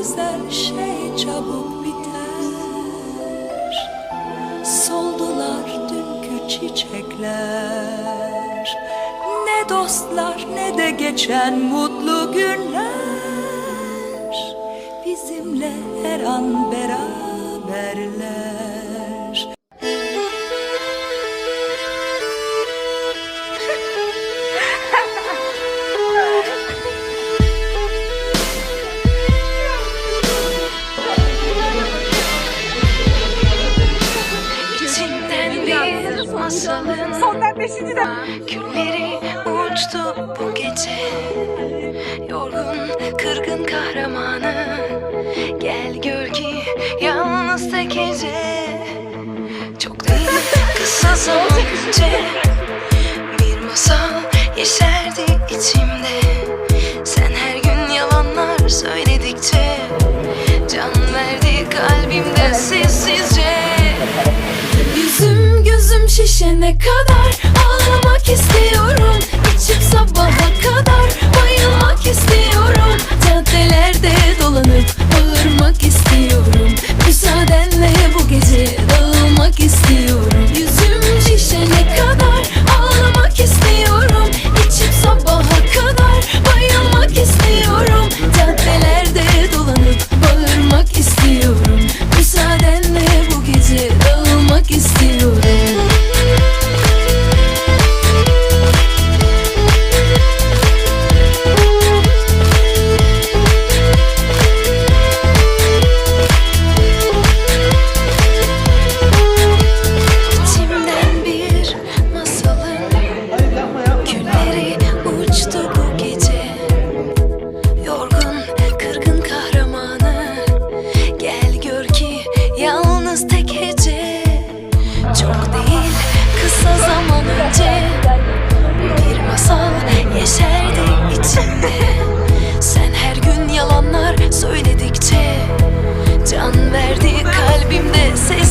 güzel şey çabuk biter. Soldular dünkü çiçekler. Ne dostlar ne de geçen mutlu günler. Bizimle her an beraberler bu gece Yorgun kırgın kahramanı. Gel gör ki yalnız tek gece. Çok değil kısa zaman önce Bir masal yeşerdi içimde. Sen her gün yalanlar söyledikçe Can verdi kalbimde sessizce. Yüzüm gözüm şişene kadar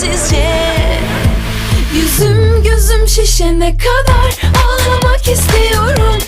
sessizce Yüzüm gözüm şişene kadar Ağlamak istiyorum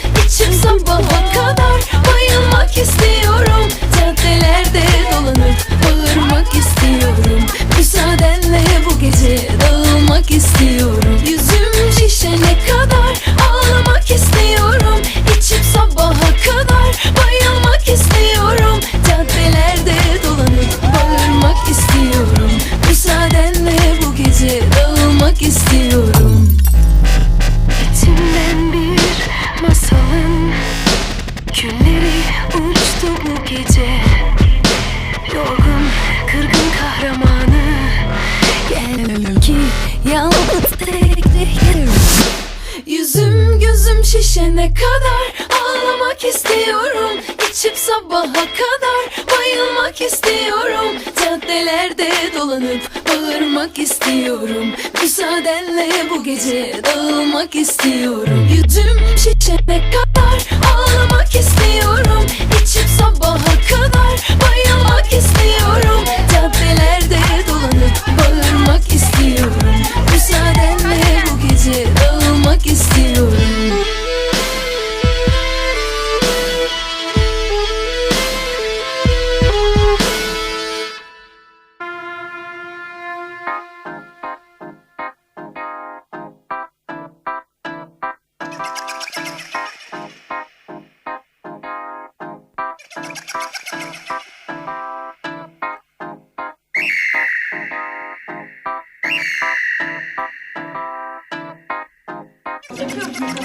Gözüm şişene kadar Ağlamak istiyorum. İçip sabaha kadar Bayılmak istiyorum. Caddelerde dolanıp Bağırmak istiyorum. Müsaadenle bu gece Dağılmak istiyorum. Yüzüm şişene kadar Ağlamak istiyorum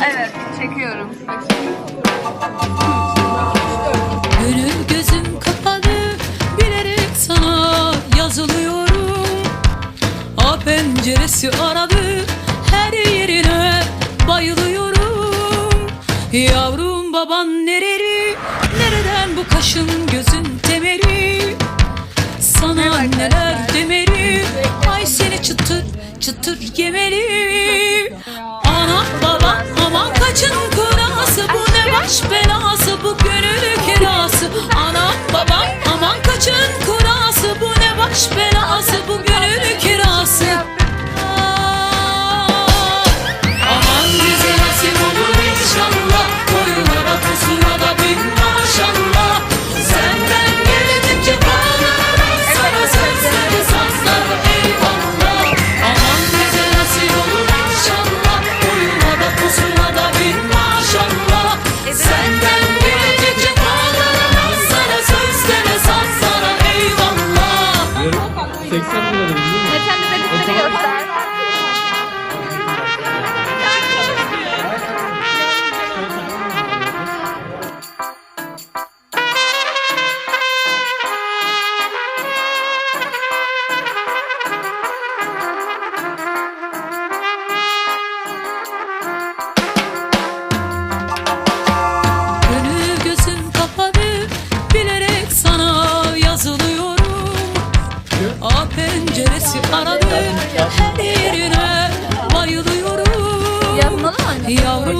Evet çekiyorum. Gönül gözüm kapalı bilerek sana yazılıyorum. A penceresi aradı her yerine bayılıyorum. Yavrum baban nereli nereden bu kaşın gözün temeri? Sana neler demeli? Ay seni çıtır çıtır yemeli baş belası bu gönül kirası. Ana baba aman kaçın kurası. Bu ne baş belası bu gönül kirası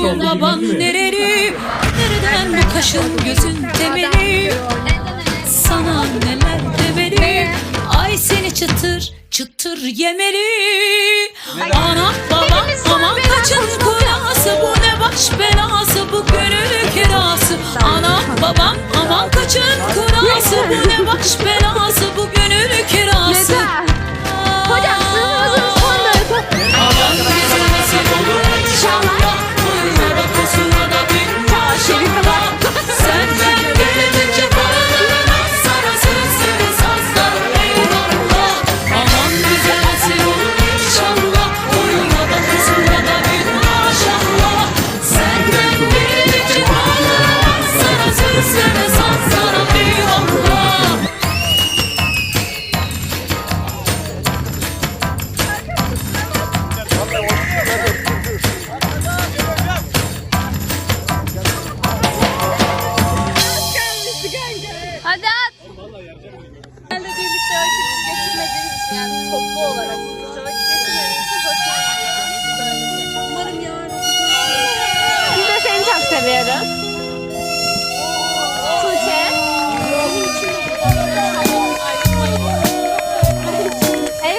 Yavrum baban nereli Nereden bu kaşın gözün temeli? Sana neler demeli Ay seni çıtır çıtır yemeli. Ana babam aman kaçın kurası Bu ne baş belası bu gönül kirası. Ana babam aman kaçın kurası Bu ne baş belası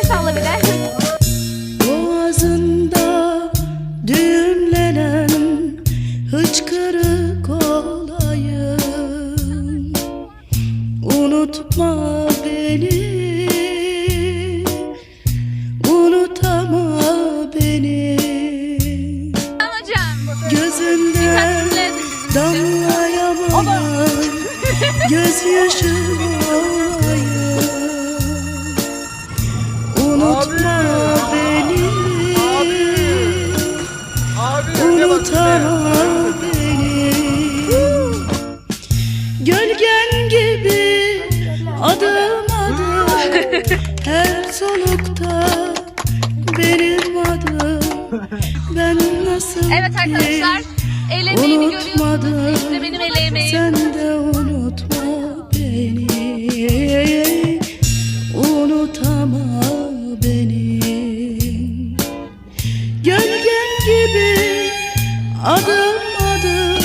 salla bir de. Boğazında düğümlenen hıçkırık olayım. Unutma beni. Unutama beni. Gözünden damlayamayan gözyaşım adım adım Her solukta benim adım Ben nasıl Evet arkadaşlar. El emeğimi görüyorsunuz. İşte benim el emeğim. Sen de unutma beni Unutama beni Gölgen gibi adım adım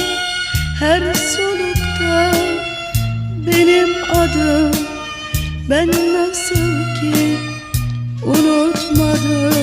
Her solukta benim adım Ben nasıl ki unutmadım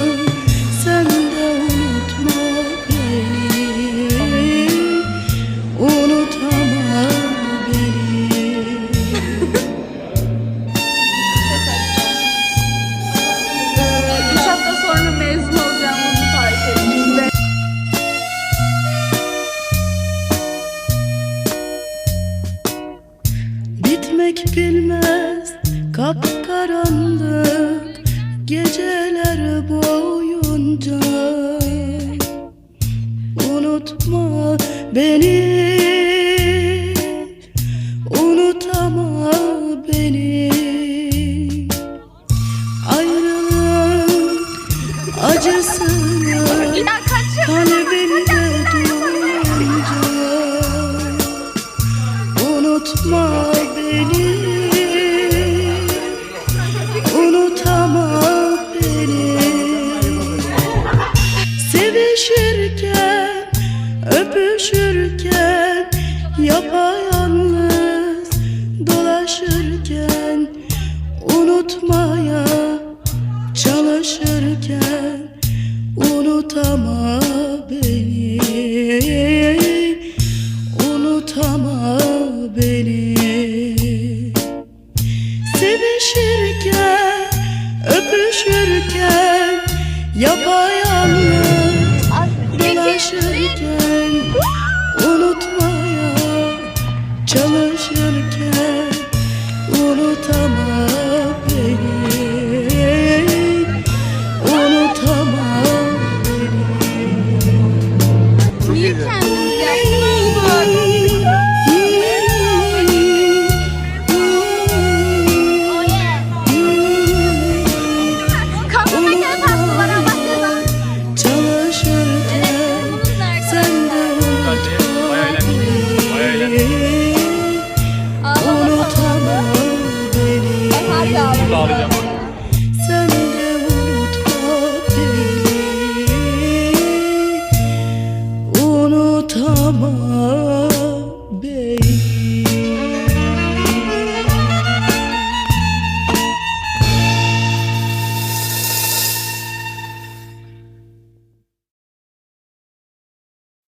beni Çalışırken Unutama beni. Unutama beni. Sevişirken Öpüşürken Yapayalnız Dolaşırken Unutmaya Çalışırken